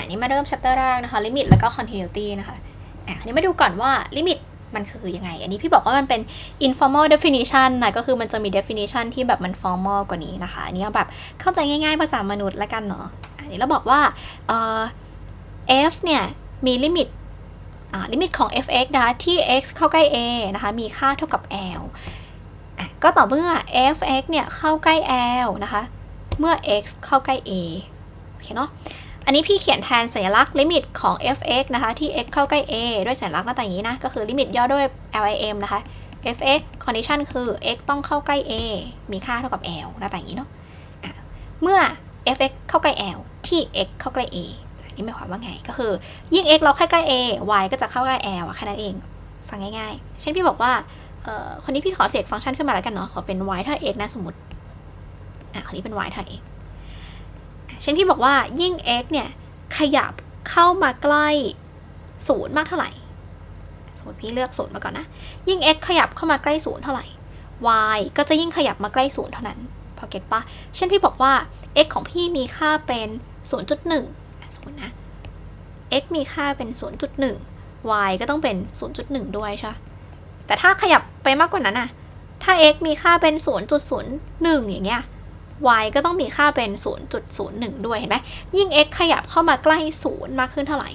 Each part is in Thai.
ะนี่มาเริ่ม chapter แรกนะคะ limit แล้วก็ continuity นะคะอะอันนี้มาดูก่อนว่า limit มันคือยังไง อันนี้พี่บอกว่ามันเป็น informal definition นะก็คือมันจะมี definition ที่แบบมัน formal กว่านี้นะคะ อันนี้แบบเข้าใจง่ายๆภาษามนุษย์ละกันเนาะ อันนี้เราบอกว่าเอ่อ f เนี่ยมีลิมิตลิมิตของ f(x) นะคะที่ x เข้าใกล้ a นะคะมีค่าเท่ากับ l ก็ต่อเมื่อ f(x) เนี่ยเข้าใกล้ l นะคะ เมื่อ x เข้าใกล้ a โอเคเนาะ อันนี้พี่เขียนแทนสัญลักษณ์ลิมิตของ f(x) นะคะ ที่ x เข้าใกล้ a ด้วยสัญลักษณ์หน้าตาอย่างนี้นะ ก็คือลิมิตย่อด้วย lim นะคะ f(x) condition คือ x ต้องเข้าใกล้ a มีค่าเท่ากับ l หน้าตาอย่างนี้เนาะะเมื่อ f(x) เข้าใกล้ l ที่ x เข้าใกล้ a นนี้หมายความว่าไง ก็คือยิ่ง x เราใกล้ใกล้ a y ก็จะเข้าใกล้ l อะแค่นั้นเอง ฟังง่ายๆ เช่นพี่บอกว่าคนนี้พี่ขอเสกฟังก์ชันขึ้นมาแล้วกันเนาะ ขอเป็น y เท่า x นะสมมติอะคนนี้เป็น y เท่า x เช่นพี่บอกว่ายิ่ง x เนี่ย ขยับเข้ามาใกล้ศูนย์มากเท่าไหร่ สมมติพี่เลือกศูนย์มาก่อนนะ ยิ่ง x ขยับเข้ามาใกล้ศูนย์เท่าไหร่ y ก็จะยิ่งขยับมาใกล้ศูนย์เท่านั้น พอเก็ตปะเช่นพี่บอกว่า x ของพี่มีค่าเป็น 0.1อะสมมตินะ x มีค่าเป็น 0.1 y ก็ต้องเป็น 0.1 ด้วยใช่ปะแต่ถ้าขยับไปมากกว่านั้นอะถ้า x มีค่าเป็น 0.01 อย่างเงี้ย y ก็ต้องมีค่าเป็น 0.01 ด้วยเห็นไหมยิ่ง x ขยับเข้ามาใกล้ศูนย์มากขึ้นเท่าไหร่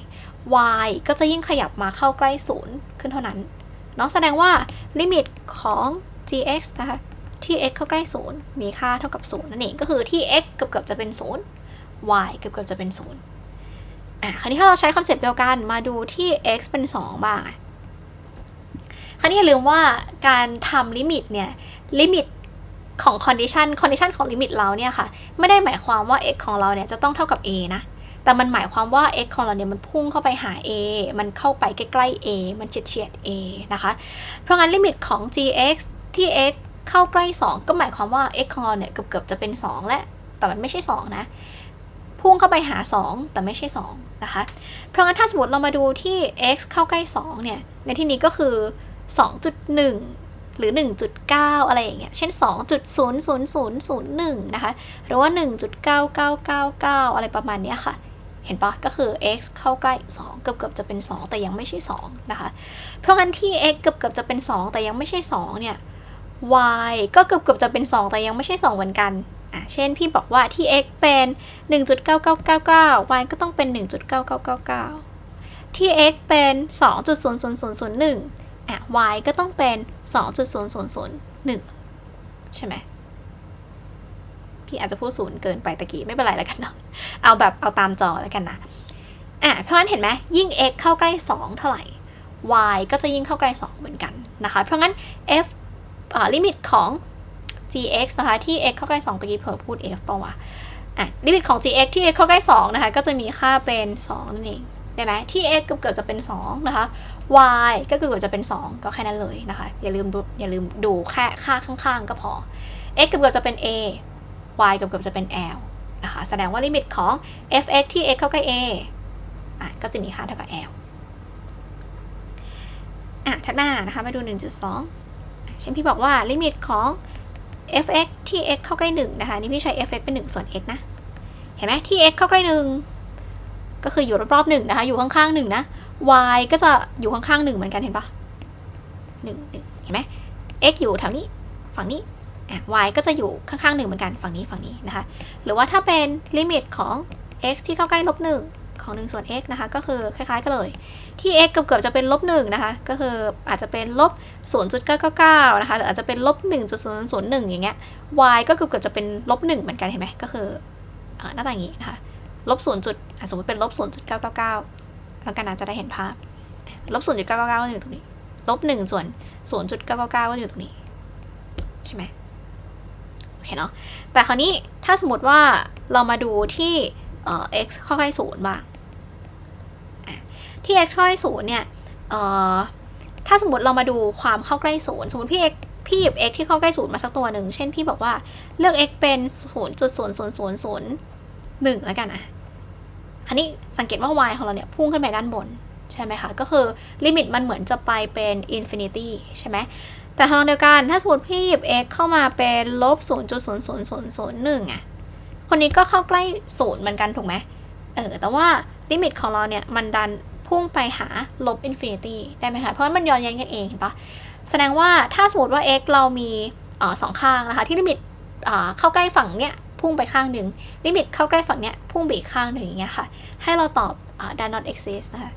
y ก็จะยิ่งขยับมาเข้าใกล้ศูนย์ขึ้นเท่านั้นเนาะแสดงว่าลิมิตของ gx นะคะที่ x เข้าใกล้ศูนย์มีค่าเท่ากับศูนย์นั่นเอง ก็คือที่ x เกือบๆจะเป็นศูนย์ y เกือบๆจะเป็นศูนย์อะ คราวนี้ถ้าเราใช้คอนเซปต์เดียวกันมาดูที่ x เป็น 2 บ้าง คราวนี้อย่าลืมว่าการทำลิมิตเนี่ย ลิมิต ของ condition condition ของลิมิตเราเนี่ยค่ะไม่ได้หมายความว่า x ของเราเนี่ยจะต้องเท่ากับ a นะแต่มันหมายความว่า x ของเราเนี่ยมันพุ่งเข้าไปหา a มันเข้าไปใกล้ๆ a มันเฉียดเฉียด a นะคะ เพราะงั้นลิมิตของ gx ที่ x เข้าใกล้ 2 ก็หมายความว่า x ของเราเนี่ยเกือบๆจะเป็น 2 และ แต่มันไม่ใช่ 2 นะ พุ่งเข้าไปหา 2 แต่ไม่ใช่ 2 นะคะ เพราะงั้นถ้าสมมติเรามาดูที่ x เข้าใกล้ 2 เนี่ย ในที่นี้ก็คือ 2.1 หรือ 1.9 อะไรอย่างเงี้ย เช่น 2.00001 นะคะ หรือว่า 1.9999 อะไรประมาณเนี้ยค่ะ เห็นปะก็คือ x เข้าใกล้ 2 เกือบเกือบๆจะเป็น 2 แต่ยังไม่ใช่ 2 นะคะ เพราะงั้นที่ x เกือบเกือบๆจะเป็น 2 แต่ยังไม่ใช่ 2 เนี่ย y ก็เกือบเกือบๆจะเป็น 2 แต่ยังไม่ใช่ 2 เหมือนกันอะเช่นพี่บอกว่าที่ x เป็น 1.9999 y ก็ต้องเป็น 1.9999 ที่ x เป็น 2.00001 อะ y ก็ต้องเป็น 2.0001 ใช่ไหม พี่อาจจะพูดศูนย์เกินไปตะกี้ ไม่เป็นไรแล้วกันเนาะ เอาแบบเอาตามจอแล้วกันนะ อะ เพราะฉะนั้นเห็นไหมยิ่ง x เข้าใกล้ 2 เท่าไหร่ y ก็จะยิ่งเข้าใกล้ 2 เหมือนกันนะคะ เพราะงั้น f ลิมิตของ gx นะคะที่ x เข้าใกล้ 2ตะกี้เผลอพูด f ป่าวะอะลิมิตของ gx ที่ x เข้าใกล้ 2 นะคะ ก็จะมีค่าเป็น 2 นั่นเอง ได้ไหมที่ x เกือบจะเป็น 2 นะคะ y ก็เกือเกือบจะเป็น 2 ก็แค่นั้นเลยนะคะ อย่าลืมอย่าลืมดูแค่ค่าข้างๆ ก็พอ x เกือบกือบๆจะเป็น a y เกือบกือบๆจะเป็น l นะคะ แสดงว่าลิมิตของ f(x) ที่ x เข้าใกล้ a อะก็จะมีค่าเท่ากับ l อะถัดมานะคะ มาดู 1.2 เช่นพี่บอกว่าลิมิตของ f(x) ที่ x เข้าใกล้ 1 นะคะ นี่พี่ใช้ f(x) เป็น 1 ส่วน x นะ เห็นไหมที่ x เข้าใกล้ 1 ก็คืออยู่รอบๆ1นะคะ อยู่ข้างๆ1นะ y ก็จะอยู่ข้างๆ1เหมือนกันเห็นปะ1 1เห็นไหม x อยู่แถวนี้ฝั่งนี้อะ y ก็จะอยู่ข้างๆ1เหมือนกันฝั่งนี้ฝั่งนี้นะคะ หรือว่าถ้าเป็นลิมิตของ x ที่เข้าใกล้ลบ1ของ1ส่วน x นะคะ ก็คือคล้ายๆกันเลย ที่ x เกือบๆจะเป็นลบ1นะคะ ก็คืออาจจะเป็นลบ 0.999 นะคะ หรืออาจจะเป็นลบ 1.001 อย่างเงี้ย y ก็เกือบๆจะเป็นลบ1เหมือนกันเห็นไหมก็คือหน้าตาอย่างนี้นะคะ ลบ0จุดสมมติเป็นลบ 0.999 แล้วกันนะจะได้เห็นภาพ ลบ0.999ก็จะอยู่ตรงนี้ ลบ1ส่วน0.999ก็จะอยู่ตรงนี้ ใช่ไหมโอเคเนาะ แต่คราวนี้ถ้าสมมติว่าเรามาดูที่เอ่อ x เข้าใกล้ศูนย์บ้างอะที่ x เข้าใกล้ศูนย์เนี่ยเอ่อถ้าสมมติเรามาดูความเข้าใกล้ศูนย์สมมติพี่ x พี่หยิบ x ที่เข้าใกล้ศูนย์มาสักตัวหนึ่ง เช่นพี่บอกว่าเลือก x เป็น 0.0001แล้วกันอะ คราวนี้สังเกตว่า y ของเราเนี่ยพุ่งขึ้นไปด้านบน ใช่ไหมคะ ก็คือลิมิตมันเหมือนจะไปเป็น infinity ใช่ไหมแต่ทางเดียวกันถ้าสมมติพี่หยิบ x เข้ามาเป็นลบ0.00001อะคนนี้ก็เข้าใกล้ศูนย์เหมือนกันถูกไหมเออ แต่ว่าลิมิตของเราเนี่ยมันดันพุ่งไปหาลบอินฟินิตี้ได้ไหมคะ เพราะว่ามันย้อนแย้งกันเองเห็นปะแสดงว่าถ้าสมมติว่า x เรามีออสองข้างนะคะ ที่ลิมิตเข้าใกล้ฝั่งเนี้ย พุ่งไปข้างหนึ่งลิมิตเข้าใกล้ฝั่งเนี้ยพุ่งไปอีกข้างหนึ่งอย่างเงี้ยค่ะ ให้เราตอบ uh, does not exist นะคะ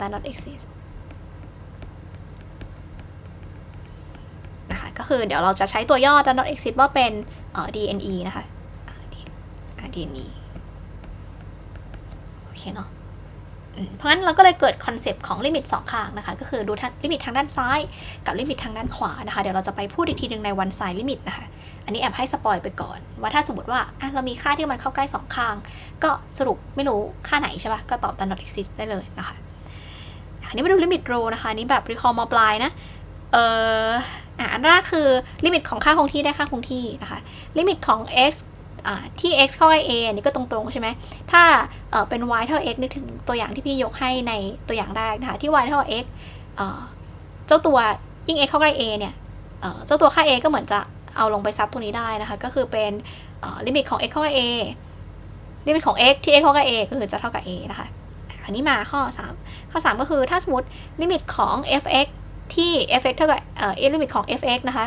does not exist นะคะก็คือเดี๋ยวเราจะใช้ตัวย่อ does not exist ว่าเป็นเอ่อ DNE นะคะอ่า D อ่า DNE โอเคเนาะ เพราะงั้นเราก็เลยเกิดคอนเซปต์ของลิมิตสองข้างนะคะ ก็คือดูลิมิตทางด้านซ้าย กับลิมิตทางด้านขวานะคะ เดี๋ยวเราจะไปพูดอีกทีหนึ่งในวันไซด์ลิมิตนะคะ อันนี้แอบให้สปอยไปก่อน ว่าถ้าสมมติว่าอะเรามีค่าที่มันเข้าใกล้สองข้าง ก็สรุปไม่รู้ค่าไหนใช่ปะก็ตอบ does not exist ได้เลยนะคะอันนี้มาดูลิมิต row นะคะนี้แบบ recall มปลายนะเอ่ออันแรกคือลิมิตของค่าคงที่ได้ค่าคงที่นะคะลิมิตของ x ที่ x เข้าใกล้ a อันนี้ก็ตรงๆใช่ไหม ถ้าเป็น y เท่า x นึกถึงตัวอย่างที่พี่ยกให้ในตัวอย่างแรกนะคะ ที่ y เท่า x เจ้าตัวยิ่ง x เข้าใกล้ a เนี่ยเจ้าตัวค่า a ก็เหมือนจะเอาลงไปซับตัวนี้ได้นะคะ ก็คือเป็นลิมิตของ x เข้าใกล้ a ลิมิตของ x ที่ x เข้าใกล้ a ก็คือจะเท่ากับ a นะคะ อันนี้มาข้อ 3 ข้อ 3 ก็คือถ้าสมมติลิมิตของ fx ที่ fx เท่ากับเอ่อลิมิตของ fx นะคะ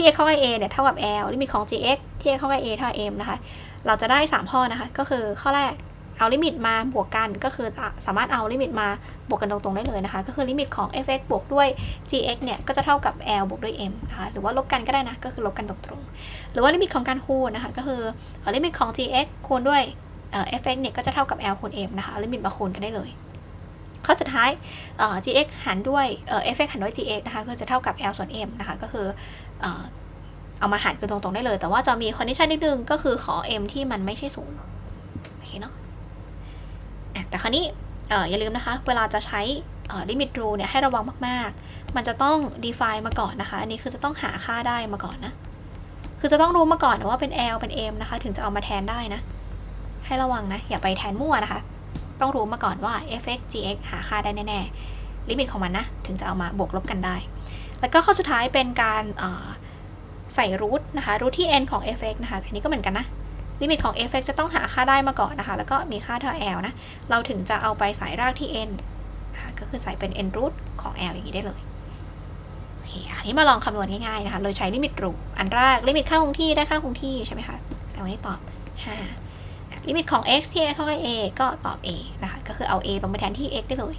ที่ x เข้าใกล้ a เนี่ยเท่ากับ l ลิมิตของ gx ที่ x เข้าใกล้ a เท่ากับ m นะคะ เราจะได้ 3 ข้อนะคะ ก็คือข้อแรกเอาลิมิตมาบวกกันก็คือสามารถเอาลิมิตมาบวกกันตรงๆได้เลยนะคะ ก็คือลิมิตของ fx บวกด้วย gx เนี่ยก็จะเท่ากับ l บวกด้วย m นะคะหรือว่าลบกันก็ได้นะก็คือลบกันตรงๆหรือว่าลิมิตของการคูณนะคะก็คือลิมิตของ gx คูณด้วยเอ่อ fx เนี่ยก็จะเท่ากับ l คูณ m นะคะลิมิตมาคูณกันได้เลย ข้อสุดท้ายเอ่อ gx หารด้วยเอ่อ fx หารด้วย gx นะคะก็จะเท่ากับ l ส่วน m นะคะก็คือเออเอามาหารกันตรงๆได้เลย แต่ว่าจะมีคอนดิชันนิดนึงก็คือขอ m ที่มันไม่ใช่ศูนย์โอเคเนาะแต่คราวนี้เอออย่าลืมนะคะ เวลาจะใช้เอ่อ limit rule เนี่ยให้ระวังมากๆ มันจะต้อง define มาก่อนนะคะ อันนี้คือจะต้องหาค่าได้มาก่อนนะ คือจะต้องรู้มาก่อนว่าเป็น l เป็น m นะคะ ถึงจะเอามาแทนได้นะ ให้ระวังนะ อย่าไปแทนมั่วนะคะ ต้องรู้มาก่อนว่า fx gx หาค่าได้แน่ๆลิมิตของมันนะ ถึงจะเอามาบวกลบกันได้ แล้วก็ข้อสุดท้ายเป็นการใส่รูทนะคะรูทที่ n ของ fx นะคะอันนี้ก็เหมือนกันนะลิมิตของ fx จะต้องหาค่าได้มาก่อนนะคะ แล้วก็มีค่าเท่า l นะ เราถึงจะเอาไปใส่รากที่ n นะคะก็คือใส่เป็น n root ของ l อย่างนี้ได้เลยโอเคอันนี้มาลองคำนวณง่ายๆนะคะ โดยใช้ลิมิตรู อันแรกลิมิตค่าคงที่ได้ค่าคงที่ใช่ไหมคะแสดงว่านี่ตอบ 5 ลิมิตของ x ที่ x เข้าใกล้ a ก็ตอบ a นะคะ ก็คือเอา a ลงไปแทนที่ x ได้เลย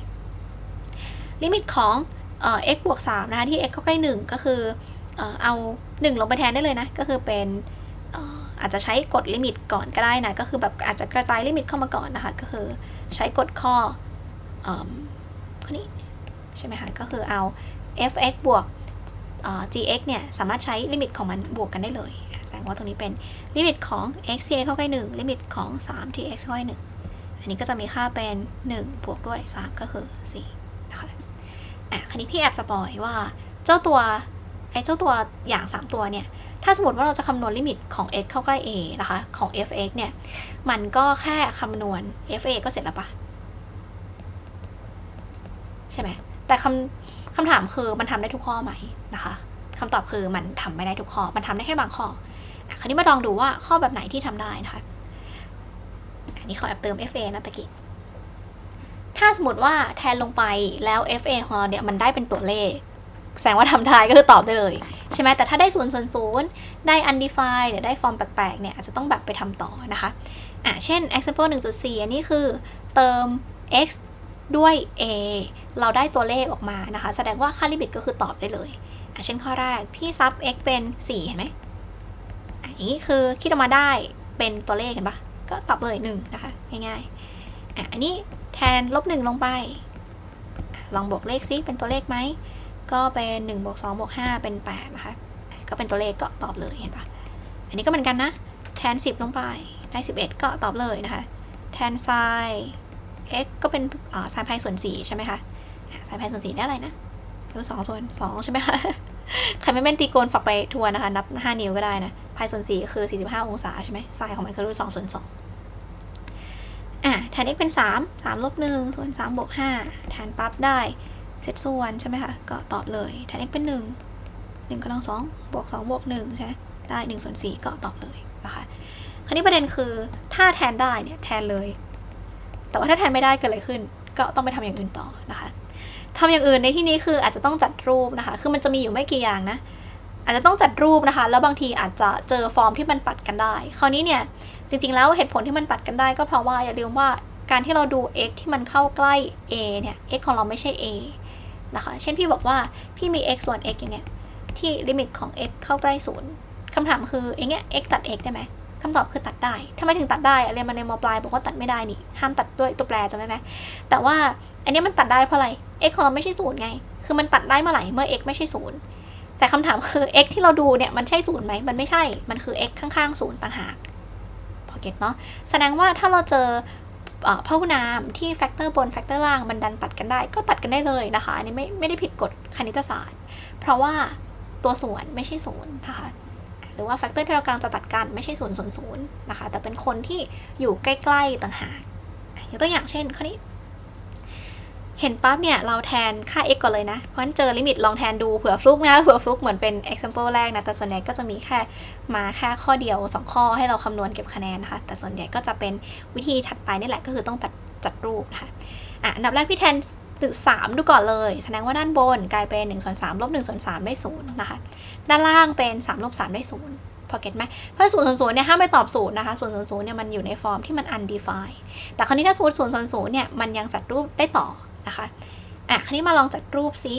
ลิมิตของเอ่อ x บวก3นะคะ ที่ x เข้าใกล้ 1 ก็คือเอ่อเอา 1 ลงไปแทนได้เลยนะ ก็คือเป็นเอ่ออาจจะใช้กฎลิมิตก่อนก็ได้นะ ก็คือแบบอาจจะกระจายลิมิตเข้ามาก่อนนะคะ ก็คือใช้กฎข้อเอิ่มข้อนี้ใช่ไหมคะ ก็คือเอา fx บวก gx เนี่ย สามารถใช้ลิมิตของมันบวกกันได้เลย สดงว่าตรงนี้เป็นลิมิตของ x ที่ x เข้าใกล้1ลิมิตของ 3 ที่ x เข้าใกล้1อันนี้ก็จะมีค่าเป็น 1 บวกด้วย 3 ก็คือ4นะคะอะคราวนี้พี่แอบสปอยว่าเจ้าตัวไอ้เจ้าตัวอย่าง 3 ตัวเนี่ย ถ้าสมมติว่าเราจะคำนวณลิมิตของ x เข้าใกล้ a นะคะ ของ fx เนี่ย มันก็แค่คำนวณ fa ก็เสร็จแล้วปะใช่ไหม แต่คำคำถามคือมันทำได้ทุกข้อไหมนะคะคำตอบคือมันทำไม่ได้ทุกข้อ มันทำได้แค่บางข้อ คราวนี้มาลองดูว่าข้อแบบไหนที่ทำได้นะคะ อันนี้ขอแอบเติม FA นะตะกี้ ถ้าสมมติว่าแทนลงไปแล้ว FA ของเราเนี่ยมันได้เป็นตัวเลข แสดงว่าทำได้ก็คือตอบได้เลย ใช่ไหมแต่ถ้าได้ศูนย์ศูนย์ศูนย์ได้ undefined หรือได้ฟอร์มแปลกๆเนี่ยอาจจะต้องแบบไปทำต่อนะคะ อะ เช่น example 1.4 อันนี้คือเติม x ด้วย a เราได้ตัวเลขออกมานะคะ แสดงว่าค่าลิมิตก็คือตอบได้เลย อะ เช่นข้อแรก พี่ซับ x เป็น 4 เห็นไหม อันนี้คือคิดออกมาได้เป็นตัวเลขเห็นปะก็ตอบเลยหนึ่งนะคะง่ายๆอะอันนี้แทนลบหนึ่งลงไป ลองบวกเลขซิเป็นตัวเลขไหมก็เป็น1บวก2บวก5เป็น8นะคะก็เป็นตัวเลขก็ตอบเลยเห็นปะอันนี้ก็เหมือนกันนะ แทน 10 ลงไปได้ 11 ก็ตอบเลยนะคะ แทนไซน์ x ก็เป็นอ่าไซน์พายส่วน4ใช่ไหมคะไซน์พายส่วน4ได้อะไรนะรู้สองส่วน2ใช่ไหมคะใครไม่แม่นตีโกนฝากไปทัวนนะคะ นับ 5 นิ้วก็ได้นะายส่วน 4 คือ 45 องศาใช่ไหมไซน์ของมันคือรูท2ส่วน2อะแทน x เป็น 3 3ลบ1ส่วน3บวก5แทนปั๊บได้เศษส่วนใช่ไหมคะ ก็ตอบเลยแทน x เป็น 1 1กำลัง2บวก2บวก1ใช่ไหมได้1ส่วน4ก็ตอบเลยนะคะคราวนี้ประเด็นคือถ้าแทนได้เนี่ยแทนเลย แต่ว่าถ้าแทนไม่ได้เกิดอะไรขึ้น ก็ต้องไปทำอย่างอื่นต่อนะคะทำอย่างอื่นในที่นี้คืออาจจะต้องจัดรูปนะคะ คือมันจะมีอยู่ไม่กี่อย่างนะ อาจจะต้องจัดรูปนะคะ แล้วบางทีอาจจะเจอฟอร์มที่มันตัดกันได้ คราวนี้เนี่ยจริงๆ แล้วเหตุผลที่มันตัดกันได้ก็เพราะว่าอย่าลืมว่าการที่เราดู x ที่มันเข้าใกล้ a เนี่ย x ของเราไม่ใช่ a นะคะ เช่นพี่บอกว่าพี่มี x ส่วน x อย่างเงี้ยที่ลิมิตของ x เข้าใกล้ศูนย์คำถามคืออย่างเงี้ย x ตัด x ได้ไหมคำตอบคือตัดได้ทำไมถึงตัดได้อะเรียนมาในมปลายบอกว่าตัดไม่ได้นี่ ห้ามตัดด้วยตัวแปรจำได้ไหมแต่ว่าอันนี้มันตัดได้เพราะอะไร x ของเราไม่ใช่ศูนย์ไง คือมันตัดได้เมื่อไหร่ เมื่อ x ไม่ใช่ศูนย์ แต่คำถามคือ x ที่เราดูเนี่ยมันใช่ศูนย์ไหมมันไม่ใช่ มันคือ x ข้างๆศูนย์ต่างหากพอเก็ตเนาะแสดงว่าถ้าเราเจอเอ่อพหุนามที่แฟกเตอร์บนแฟกเตอร์ล่างมันดันตัดกันได้ ก็ตัดกันได้เลยนะคะ อันนี้ไม่ไม่ได้ผิดกฎคณิตศาสตร์ เพราะว่าตัวส่วนไม่ใช่ศูนย์นะคะหรือว่าแฟกเตอร์ที่เรากำลังจะตัดกันไม่ใช่ศูนย์ศูนย์ศูนย์นะคะ แต่เป็นคนที่อยู่ใกล้ ๆ ต่างหากยกตัวอย่างเช่นข้อนี้ เห็นปั๊บเนี่ยเราแทนค่า x ก่อนเลยนะ เพราะฉะนั้นเจอลิมิตลองแทนดูเผื่อฟลุกนะเผื่อฟลุกเหมือนเป็น example แรกนะ แต่ส่วนใหญ่ก็จะมีแค่มาแค่ข้อเดียว 2 ข้อให้เราคำนวณเก็บคะแนนนะคะ แต่ส่วนใหญ่ก็จะเป็นวิธีถัดไปนี่แหละก็คือต้องตัดจัดรูปนะคะอะอันดับแรกพี่แทนตึกสามดูก่อนเลย แสดงว่าด้านบนกลายเป็น1ส่วน3ลบ1ส่วน3ได้ศูนย์นะคะ ด้านล่างเป็น3ลบ3ได้ศูนย์พอเก็ตไหมเพราะศูนย์ส่วนศูนย์เนี่ยห้ามไปตอบศูนย์นะคะศูนย์ส่วนศูนย์เนี่ยมันอยู่ในฟอร์มที่มัน undefined แต่คราวนี้ถ้าศูนย์ส่วนศูนย์เนี่ยมันยังจัดรูปได้ต่อ นะคะอะคราวนี้มาลองจัดรูปซิ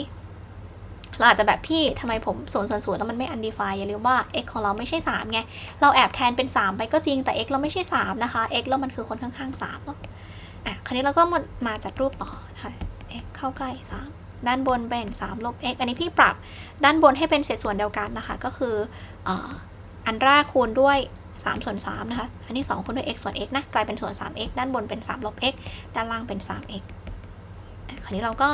เราอาจจะแบบพี่ทำไมผมศูนส่วนศูนแล้วมันไม่ undefined อย่าลืมว่า x ของเราไม่ใช่ 3 ไง เราแอบแทนเป็น 3 ไปก็จริงแต่ x เราไม่ใช่ 3 นะคะ x แล้วมันคือคนข้างๆ3เนาะอะคราวนี้เราก็มามาจัดรูปต่อนะคะ x เข้าใกล้ 3 ด้านบนเป็น3ลบ x อันนี้พี่ปรับด้านบนให้เป็นเศษส่วนเดียวกันนะคะ ก็คืออันแรกคูณด้วย3ส่วน3นะคะ อันนี้2คูณด้วย x ส่วน x นะ กลายเป็นส่วน 3x ด้านบนเป็น3ลบ x ด้านล่างเป็น 3x นี้เราก็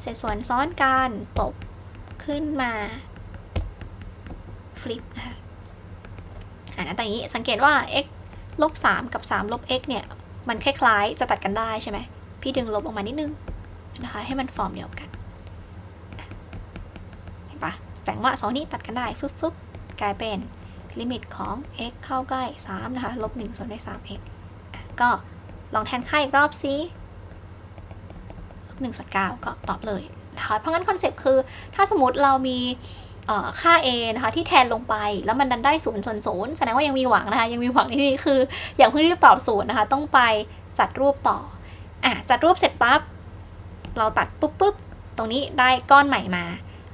เศษส่วนซ้อนกันตบขึ้นมาฟลิปนะคะอ่าแต่อย่างนี้สังเกตว่า x ลบ3กับ 3 ลบ x เนี่ย มันคล้ายๆ จะตัดกันได้ใช่ไหม พี่ดึงลบออกมานิดนึงนะคะ ให้มันฟอร์มเดียวกัน เห็นปะแสดงว่าสองนี้ตัดกันได้ฟึบฟึบกลายเป็นลิมิตของ x เข้าใกล้ 3 นะคะ ลบ1ส่วนด้วย 3x ก็ลองแทนค่าอีกรอบซิ 1ส่วน9ก็ตอบเลยนะคะเพราะงั้นคอนเซปต์คือถ้าสมมติเรามีค่า a นะคะที่แทนลงไปแล้วมันดันได้0ส่วน0แสดงว่ายังมีหวังนะคะ ยังมีหวังที่นี่คืออย่างเพิ่งรีบตอบศูนย์นะคะ ต้องไปจัดรูปต่ออะจัดรูปเสร็จปั๊บเราตัดปุ๊บปุ๊บตรงนี้ได้ก้อนใหม่มา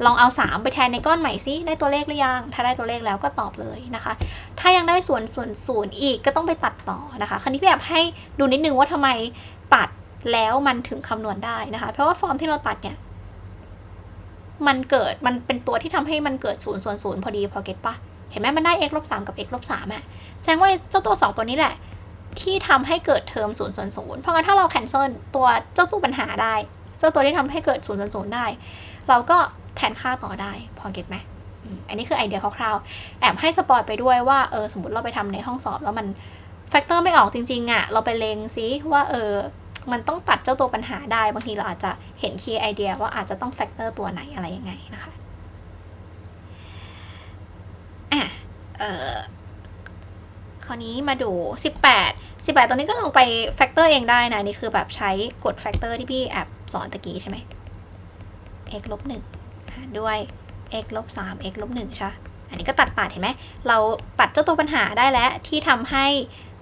ลองเอา 3 ไปแทนในก้อนใหม่ซิได้ตัวเลขหรือยัง ถ้าได้ตัวเลขแล้วก็ตอบเลยนะคะ ถ้ายังได้ส่วนส่วนศูนย์อีกก็ต้องไปตัดต่อนะคะคราวนี้พี่แบบให้ดูนิดนึงว่าทำไม แล้วมันถึงคำนวณได้นะคะ เพราะว่าฟอร์มที่เราตัดเนี่ยมันเกิดมันเป็นตัวที่ทำให้มันเกิดศูนย์ส่วนศูนย์พอดีพอเก็ตปะเห็นไหมมันได้ x ลบสกับ x ลบสามอะแสดงว่าเจ้าตัว 2 ตัวนี้แหละ ที่ทำให้เกิดเทอมศูนย์ส่วนศูนย์เพราะงั้นถ้าเราแคนเซิลตัวเจ้าตัวปัญหาได้ เจ้าตัวที่ทำให้เกิดศูนย์ส่วนศูนย์ได้ เราก็แทนค่าต่อได้พอเก็ตไหมอันนี้คือไอเดียคร่าวๆแอบให้สปอยไปด้วยว่าเออสมมติเราไปทำในห้องสอบแล้วมันแฟกเตอร์ไม่ออกจริงๆอะเราไปเลงซิว่าเออ มันต้องตัดเจ้าตัวปัญหาได้ บางทีเราอาจจะเห็นคีย์ไอเดียว่าอาจจะต้องแฟกเตอร์ตัวไหนอะไรยังไงนะคะอะเออคราวนี้มาดู 18 18 ตัวนี้ก็ลองไปแฟกเตอร์เองได้นะ นี่คือแบบใช้กดแฟกเตอร์ที่พี่แอบสอนตะกี้ใช่ไหม x ลบ1หารด้วย x ลบ3 x ลบ1ใช่ อันนี้ก็ตัดตัดเห็นไหม เราตัดเจ้าตัวปัญหาได้แล้วที่ทำให้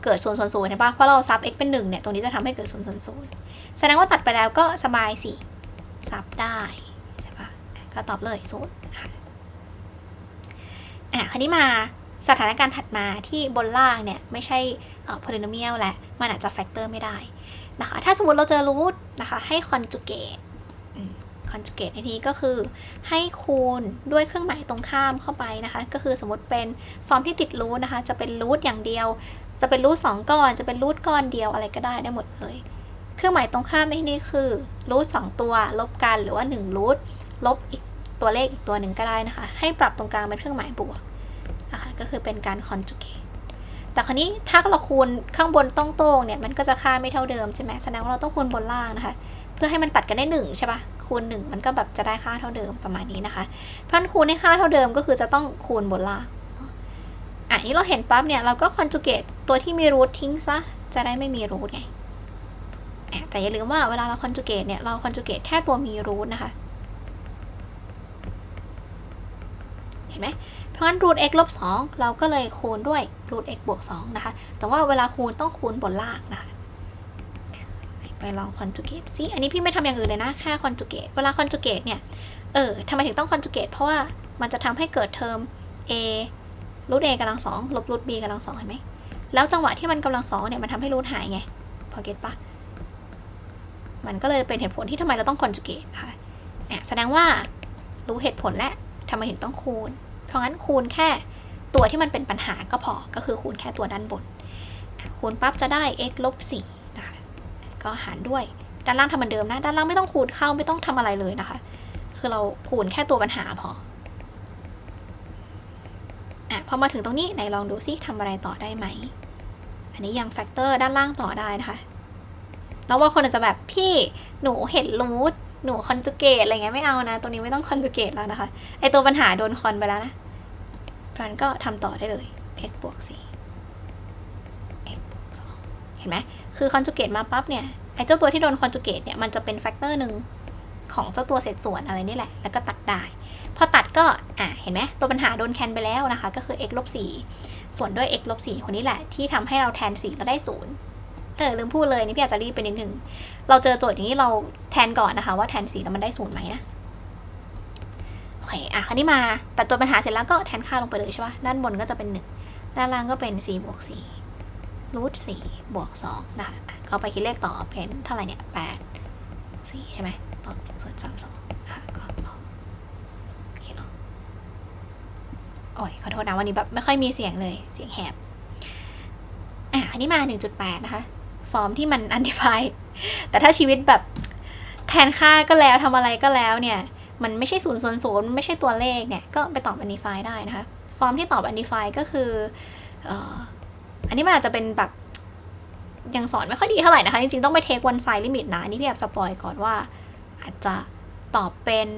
เกิดศูนส่วนศูนย์เห็นปะเพราะเราซับ x เป็น 1 เนี่ย ตรงนี้จะทำให้เกิดศูนส่วนศูนย์แสดงว่าตัดไปแล้วก็สบายสิ ซับได้ ใช่ปะก็ตอบเลยศูนย์อะคราวนี้มาสถานการณ์ถัดมาที่บนล่างเนี่ย ไม่ใช่เอ่อ polynomial และ มันอาจจะแฟกเตอร์ไม่ได้นะคะ ถ้าสมมติเราเจอรูทนะคะ ให้ conjugate คอนจูเกตในที่นี้ก็คือให้คูณด้วยเครื่องหมายตรงข้ามเข้าไปนะคะ ก็คือสมมติเป็นฟอร์มที่ติดรูทนะคะ จะเป็นรูทอย่างเดียวจะเป็นรูทสองก้อน จะเป็นรูทก้อนเดียวอะไรก็ได้ได้หมดเลย เครื่องหมายตรงข้ามในที่นี้คือรูทสองตัวลบกันหรือว่า1รูทลบอีกตัวเลขอีกตัวหนึ่งก็ได้นะคะ ให้ปรับตรงกลางเป็นเครื่องหมายบวกนะคะก็คือเป็นการคอนจูเกตแต่คราวนี้ถ้าเราคูณข้างบนต้องโต้งเนี่ยมันก็จะค่าไม่เท่าเดิมใช่ไหมแสดงว่าเราต้องคูณบนล่างนะคะ เพื่อให้มันตัดกันได้หนึ่งใช่ปะคูณ 1 มันก็แบบจะได้ค่าเท่าเดิมประมาณนี้นะคะเพราะนั้นคูณให้ค่าเท่าเดิมก็คือจะต้องคูณบนล่าง นี้เราเห็นปั๊บเนี่ย เราก็คอนจูเกตตัวที่มีรูททิ้งซะ จะได้ไม่มีรูทไง แต่อย่าลืมว่าเวลาเรา conjugate เนี่ย เรา conjugate แค่ตัวมี root นะคะ เห็นไหม เพราะงั้น root x ลบ2เราก็เลยคูณด้วย root x บวก2นะคะ แต่ว่าเวลาคูณต้องคูณบนล่างนะคะไปลอง conjugate ซิ อันนี้พี่ไม่ทำอย่างอื่นเลยนะ แค่ conjugate เวลา conjugate เนี่ย เออทำไมถึงต้อง conjugate เพราะว่ามันจะทำให้เกิดเทอม a root a กำลังสองลบ root b กำลังสองเห็นไหมแล้วจังหวะที่มันกำลังสองเนี่ยมันทำให้ root หายไง พอเก็ตปะมันก็เลยเป็นเหตุผลที่ทำไมเราต้อง conjugate นะคะอะแสดงว่ารู้เหตุผลและทำไมถึงต้องคูณ เพราะงั้นคูณแค่ตัวที่มันเป็นปัญหาก็พอ ก็คือคูณแค่ตัวด้านบน คูณปั๊บจะได้ x ลบ4นะคะ ก็หารด้วย ด้านล่างทำเหมือนเดิมนะ ด้านล่างไม่ต้องคูณเข้าไม่ต้องทำอะไรเลยนะคะ คือเราคูณแค่ตัวปัญหาพอ อะพอมาถึงตรงนี้ไหนลองดูซิทำอะไรต่อได้ไหม อันนี้ยังแฟกเตอร์ด้านล่างต่อได้นะคะแล้วว่าคนอาจจะแบบพี่หนูเห็นรูทหนูคอนจูเกตอะไรเงี้ยไม่เอานะตรงนี้ไม่ต้องคอนจูเกตแล้วนะคะ ไอตัวปัญหาโดนคอนไปแล้วนะเพราะนั้นก็ทำต่อได้เลย x บวก4 x บวก2เห็นไหมคือคอนจูเกตมาปั๊บเนี่ย ไอเจ้าตัวที่โดนคอนจูเกตเนี่ย มันจะเป็นแฟกเตอร์หนึ่ง ของเจ้าตัวเศษส่วนอะไรนี่แหละ แล้วก็ตัดได้ พอตัดก็อะเห็นไหมตัวปัญหาโดนแคนไปแล้วนะคะ ก็คือ x ลบ4ส่วนด้วย x ลบ4คนนี้แหละ ที่ทำให้เราแทน4แล้วได้0เออลืมพูดเลยนี่พี่อาจจะรีบไปนิดนึงเราเจอโจทย์อย่างนี้เราแทนก่อนนะคะ ว่าแทน4แล้วมันได้0ไหมนะโอเคอะคราวนี้มาตัดตัวปัญหาเสร็จแล้วก็แทนค่าลงไปเลยใช่ปะด้านบนก็จะเป็น 1 ด้านล่างก็เป็น4บวก4รูท4บวก2นะคะอะก็ไปคิดเลขต่อเป็นเท่าไหร่เนี่ย8 4ใช่ไหม ตอบส่วน3 2นะคะก็ตอบโอเคเนาะโอ้ยขอโทษนะวันนี้แบบไม่ค่อยมีเสียงเลยเสียงแหบ อะอันนี้มา 1.8 นะคะ ฟอร์มที่มัน undefined แต่ถ้าชีวิตแบบแทนค่าก็แล้วทำอะไรก็แล้วเนี่ย มันไม่ใช่ศูนย์ส่วนศูนย์มันไม่ใช่ตัวเลขเนี่ย ก็ไปตอบ undefined ได้นะคะ ฟอร์มที่ตอบ undefined ก็คืออ่ออันนี้มันอาจจะเป็นแบบยังสอนไม่ค่อยดีเท่าไหร่นะคะ จริงๆ ต้องไปเทควันไซลิมิตนะอันนี้พี่แอบสปอยก่อนว่า อาจจะตอบเป็น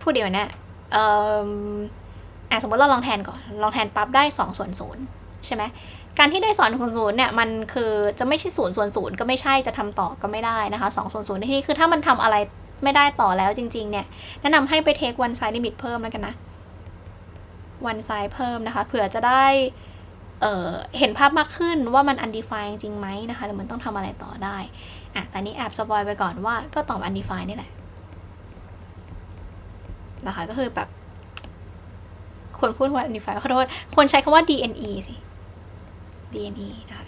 พูดเดียวนะเอ่ออะสมมติเราลองแทนก่อน ลองแทนปั๊บได้2ส่วนศูนย์ใช่ไหมการที่ได้2ส่วนศูนย์เนี่ยมันคือจะไม่ใช่ศูนย์ส่วนศูนย์ก็ไม่ใช่จะทำต่อก็ไม่ได้นะคะ2ส่วนศูนย์ในที่นี้คือถ้ามันทำอะไรไม่ได้ต่อแล้วจริง ๆ เนี่ย แนะนำให้ไปเทควันไซลิมิตเพิ่มแล้วกันนะวันไซเพิ่มนะคะเผื่อจะได้ เเห็นภาพมากขึ้นว่ามัน undefined จริงไหมนะคะหรือมันต้องทำอะไรต่อได้อะแต่นี้แอบสปอยไปก่อนว่าก็ตอบ undefined นี่แหละนะคะก็คือแบบควรพูดว่า undefined ขอโทษควรใช้คำว่า DNE สิ DNE นะคะ